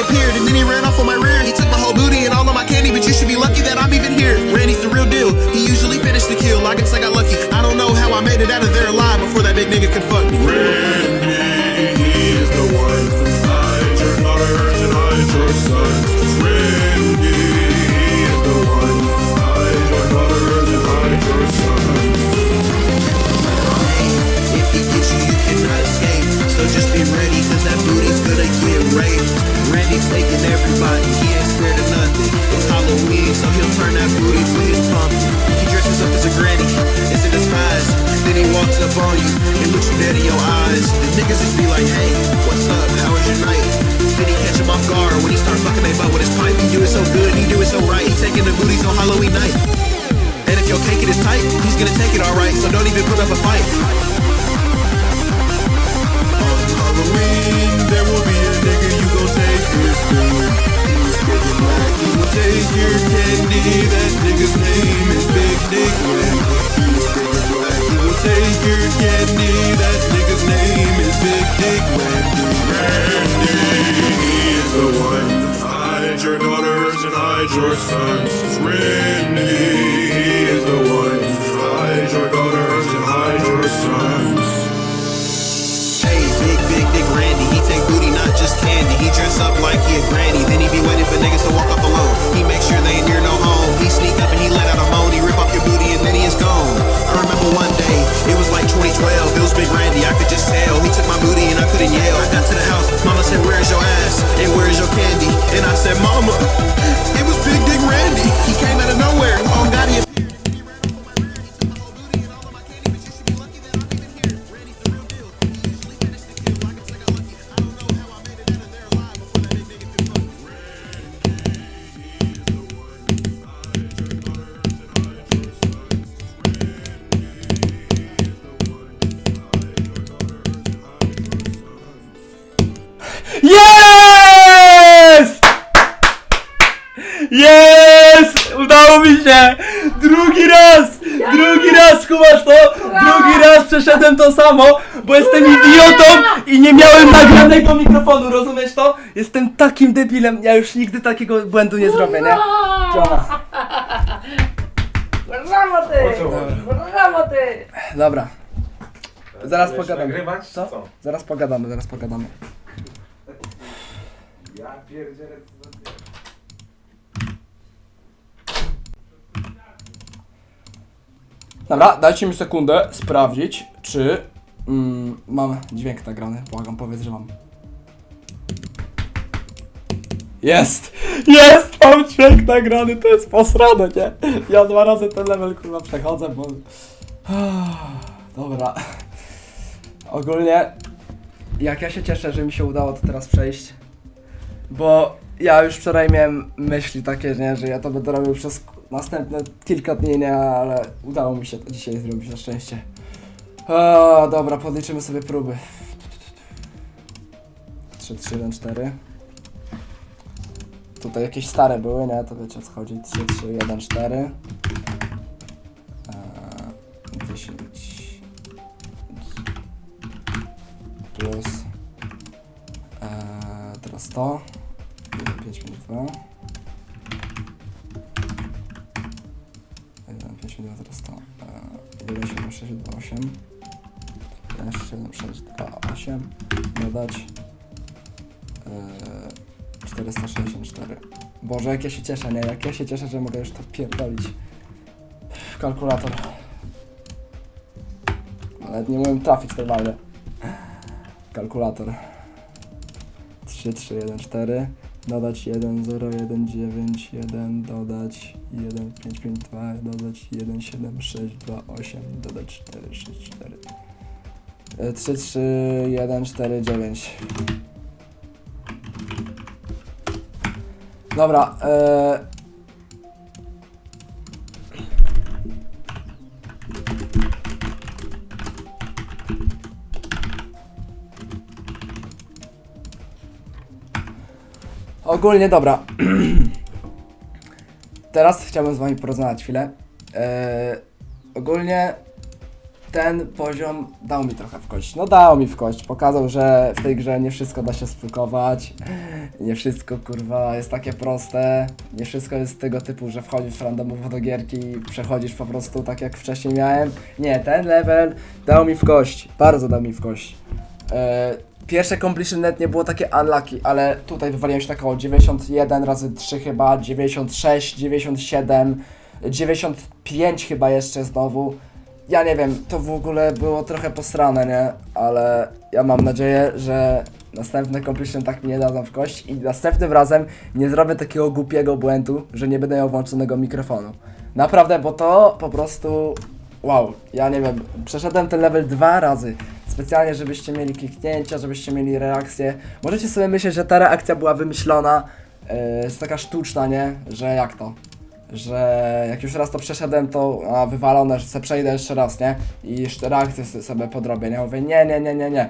appeared and then he ran up on you and looks you dead in your eyes. The niggas just be like, hey, what's up? How was your night? Then he catch him off guard when he start fucking they butt with his pipe. He do it so good, he do it so right. He taking the booties on Halloween night. And if your cake it is tight, he's gonna take it alright. So don't even put up a fight. On Halloween, there will be up like he a granny. Then he be waiting for niggas to walk off alone. He make sure they ain't near no home. He sneak up and he let out a moan. He rip off your booty and then he is gone. I remember one day, it was like 2012. It was Big Randy, I could just tell. He took my booty and I couldn't yell. I got to the house, mama said, Where's your ass? Się! Drugi raz! Drugi raz, kumasz to? Drugi raz przeszedłem to samo, bo jestem idiotą i nie miałem nagranego mikrofonu, rozumiesz to? Jestem takim debilem, ja już nigdy takiego błędu nie zrobię, nie? Piona. Brawo ty! Brawo ty! Dobra. Zaraz pogadamy. nagrywać? Co? Co? Zaraz pogadamy, zaraz pogadamy. Ja pierdzielę. Dobra, dajcie mi sekundę sprawdzić, czy mm, mam dźwięk nagrany. Błagam, powiedz, że mam. Jest! Jest! Mam dźwięk nagrany, to jest posrane, nie? Ja dwa razy ten level kurwa przechodzę, bo... Dobra. Ogólnie, jak ja się cieszę, że mi się udało to teraz przejść, bo ja już wczoraj miałem myśli takie, nie, że ja to będę robił przez następne kilka dni, nie, ale udało mi się to dzisiaj zrobić na szczęście. O, dobra, podliczymy sobie próby. 3, 3, 1, 4. Tutaj jakieś stare były, nie? To wiecie o co chodzi. 3, 3, 1, 4. Eee, 10. Plus. Eee, teraz to. 5 minut 2. 7, 6, 2, 8. 1, 7, 6, 2, 8. Dodać. Eee, 464. Boże, jak ja się cieszę, nie? Jak ja się cieszę, że mogę już to pierdolić. Kalkulator. Nawet nie umiem trafić normalnie. Kalkulator. 3, 3, 1, 4. Dodać 1, 0, 1, 9, 1, dodać 1, 5, 5, 2, dodać 1, 7, 6, 2, 8, dodać 4, 6, 4. E, 3, 3, 1, 4, 9. Dobra, e... Ogólnie dobra. Teraz chciałbym z wami porozmawiać chwilę. Eee, ogólnie ten poziom dał mi trochę w kość. No dał mi w kość. Pokazał, że w tej grze nie wszystko da się splukować. Nie wszystko kurwa jest takie proste. Nie wszystko jest tego typu, że wchodzisz randomowo do gierki i przechodzisz po prostu tak jak wcześniej miałem. Nie, ten level dał mi w kość. Bardzo dał mi w kość. Eee, Pierwsze completion net nie było takie unlucky, ale tutaj wywaliłem się tak około 91 razy 3 chyba, 96, 97, 95 chyba jeszcze znowu. Ja nie wiem, to w ogóle było trochę posrane, nie? Ale ja mam nadzieję, że następne completion tak mi nie dadzą w kość i następnym razem nie zrobię takiego głupiego błędu, że nie będę miał włączonego mikrofonu. Naprawdę, bo to po prostu... Wow, ja nie wiem, przeszedłem ten level dwa razy. Specjalnie, żebyście mieli kliknięcia, żebyście mieli reakcję. Możecie sobie myśleć, że ta reakcja była wymyślona, yy, jest taka sztuczna, nie? Że jak to? Że jak już raz to przeszedłem, to a, wywalone, że przejdę jeszcze raz, nie? I jeszcze reakcję sobie- podrobię, nie? Mówię, nie, nie, nie, nie, nie.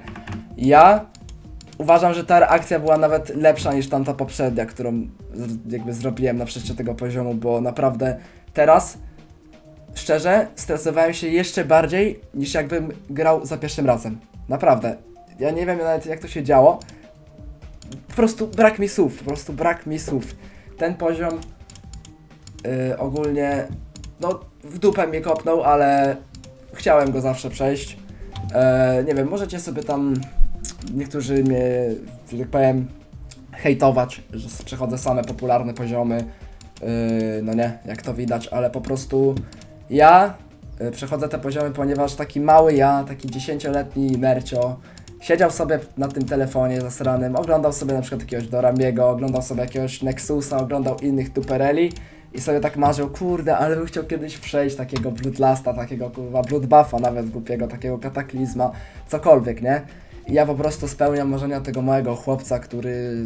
Ja uważam, że ta reakcja była nawet lepsza niż tamta poprzednia, którą jakby zrobiłem na przejście tego poziomu, bo naprawdę teraz szczerze, stresowałem się jeszcze bardziej niż jakbym grał za pierwszym razem. Naprawdę. Ja nie wiem nawet jak to się działo. Po prostu brak mi słów, po prostu brak mi słów. Ten poziom yy, ogólnie, no w dupę mnie kopnął, ale chciałem go zawsze przejść. E, nie wiem, możecie sobie tam, niektórzy mnie, że tak powiem, hejtować, że przechodzę same popularne poziomy. Yy, no nie, jak to widać, ale po prostu ja y, przechodzę te poziomy, ponieważ taki mały ja, taki 10-letni Mercio, siedział sobie na tym telefonie zasranym, oglądał sobie na przykład jakiegoś Doramiego, oglądał sobie jakiegoś Nexusa, oglądał innych tupereli i sobie tak marzył, kurde, ale bym chciał kiedyś przejść takiego Bloodlasta, takiego kurwa Bloodbuffa nawet głupiego, takiego kataklizma, cokolwiek, nie? I ja po prostu spełniam marzenia tego małego chłopca, który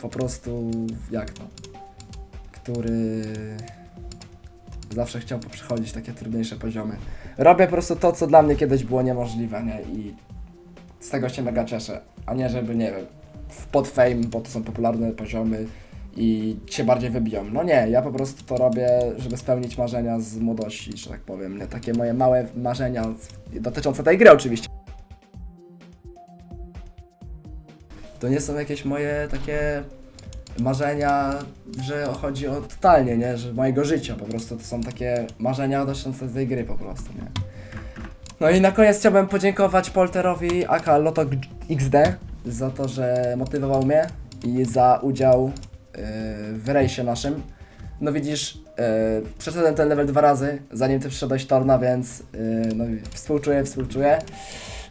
po prostu, jak to, który zawsze chciał przechodzić takie trudniejsze poziomy. Robię po prostu to, co dla mnie kiedyś było niemożliwe, nie? I z tego się mega cieszę. A nie, żeby, nie wiem, pod fame, bo to są popularne poziomy i się bardziej wybiją. No nie, ja po prostu to robię, żeby spełnić marzenia z młodości, że tak powiem. Nie? Takie moje małe marzenia dotyczące tej gry oczywiście. To nie są jakieś moje takie marzenia, że chodzi o totalnie, nie? Że mojego życia po prostu to są takie marzenia dotyczące tej gry po prostu, nie? No i na koniec chciałbym podziękować Polterowi aka Loto XD za to, że motywował mnie i za udział yy, w rejsie naszym. No widzisz, yy, przeszedłem ten level dwa razy, zanim ty przyszedłeś Torna, więc yy, no, współczuję, współczuję.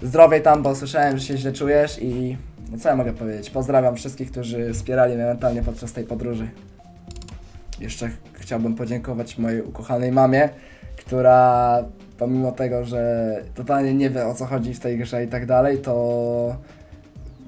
Zdrowej tam, bo słyszałem, że się źle czujesz i no co ja mogę powiedzieć? Pozdrawiam wszystkich, którzy wspierali mnie mentalnie podczas tej podróży. Jeszcze ch- chciałbym podziękować mojej ukochanej mamie, która pomimo tego, że totalnie nie wie o co chodzi w tej grze i tak dalej, to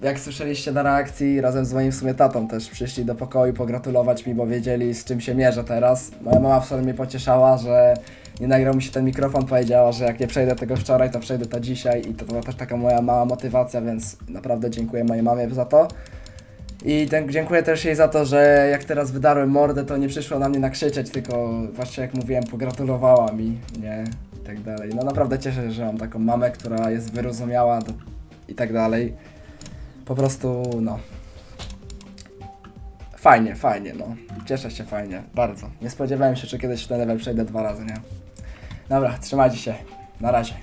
jak słyszeliście na reakcji, razem z moim w sumie tatą też przyszli do pokoju pogratulować mi, bo wiedzieli z czym się mierzę teraz. Moja mama wczoraj mnie pocieszała, że nie nagrał mi się ten mikrofon, powiedziała, że jak nie przejdę tego wczoraj, to przejdę to dzisiaj i to była też taka moja mała motywacja, więc naprawdę dziękuję mojej mamie za to. I ten, dziękuję też jej za to, że jak teraz wydarłem mordę, to nie przyszło na mnie nakrzyczeć, tylko właśnie jak mówiłem, pogratulowała mi, nie? I tak dalej. No naprawdę cieszę się, że mam taką mamę, która jest wyrozumiała do, i tak dalej. Po prostu, no. Fajnie, fajnie, no. Cieszę się fajnie, bardzo. Nie spodziewałem się, że kiedyś w ten level przejdę dwa razy, nie? Dobra, trzymajcie się. Na razie.